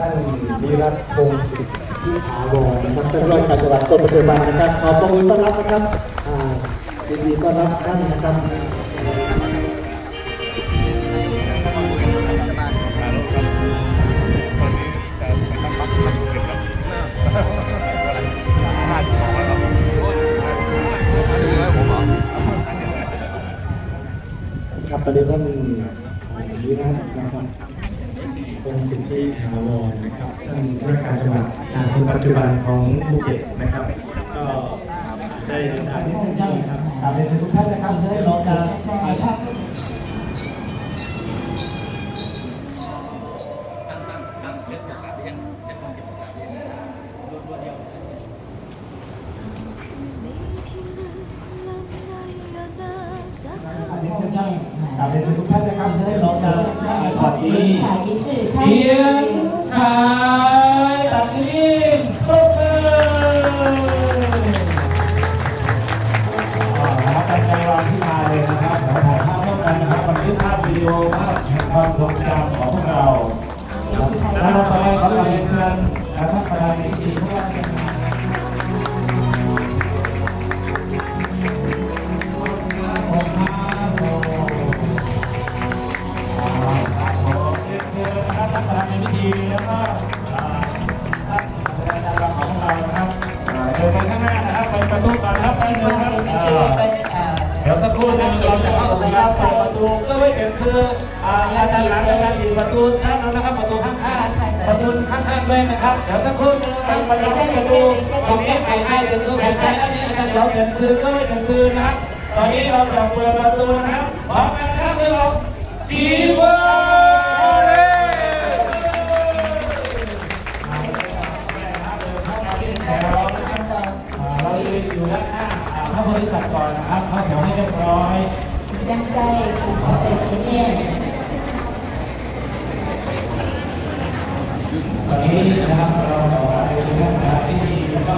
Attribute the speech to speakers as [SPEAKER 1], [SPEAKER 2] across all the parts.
[SPEAKER 1] ท่านวิรัตพงศ์สิทธิถาวรนะครับท่านผู้ว่าการจังหวัดต้นปัจจุบันนะครับขอประมือต้อนรับนะครับอ่ายินดีต้อนรับท่านนะครับครับตอนนี้ท่านวิรัตนะครับ พงศิทธิถาวรนะครับ ท่านผู้ว่าการจังหวัดคนปัจจุบันของภูเก็ตนะครับ ก็ได้ประสานนะครับเรียนเชิญทุกท่านนะครับจะได้รอการถ่ายภาพ
[SPEAKER 2] การเรียนเชิญทุกท่านนะครับจะได้รอ 精彩
[SPEAKER 3] 仪式开始。登场 everyone is
[SPEAKER 2] เดี๋ยวสักครู่นะเราจะเข้าสู่การเปิดประตูก็ไม่เก็นซื้ออาอาจารย์หลังอาจารย์อีกประตูด้านนั้นนะครับประตูข้างๆประตูข้างๆด้วยนะครับเดี๋ยวสักครู่นึงะครับประตูประตูตรงนี้ไปให้เดินซื้อไปใช้อันนี้อาจารย์เราเดินซื้อก็ไม่เดินซื้อนะครับตอนนี้เราจะเปิดประตูนะครับพร้อมกันนะครับคือเราชีวา ถวให้เรียบร้อย
[SPEAKER 3] 即将在古佛的前面
[SPEAKER 2] ตอนนี้นะครับเราต่อไปนะครับที่นี่แล้วก็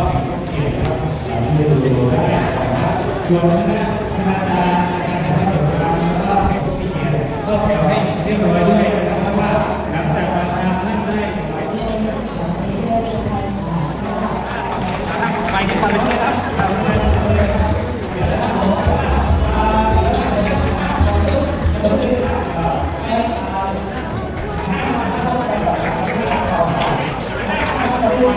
[SPEAKER 2] เกี่ยวกับที่ดูได้นะครับส่วนคณะคณะกรรมการนะครับเกี่ยวกับแล้วก็ให้ผู้มีเกียรติก็แถวให้เรียบร้อยด้วยนะครับว่าหลังจากประธานท่านได้ไปที่ก่อนเลยครั บ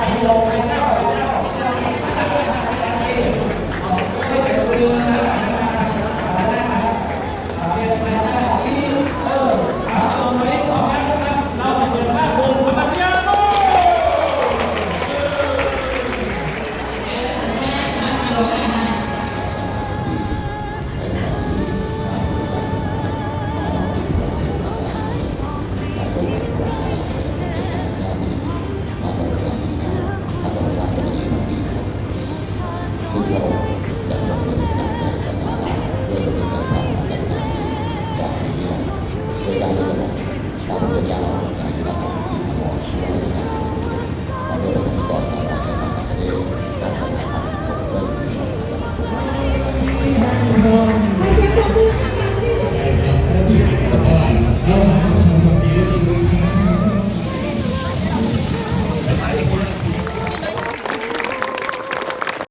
[SPEAKER 4] ซึ่งเรา การสนับสนุนการแข่งขันประชาชนด้วยระบบการจัดการจากนี่โดยการระบบตามระบบการการกีฬาของทีมหมอช่วย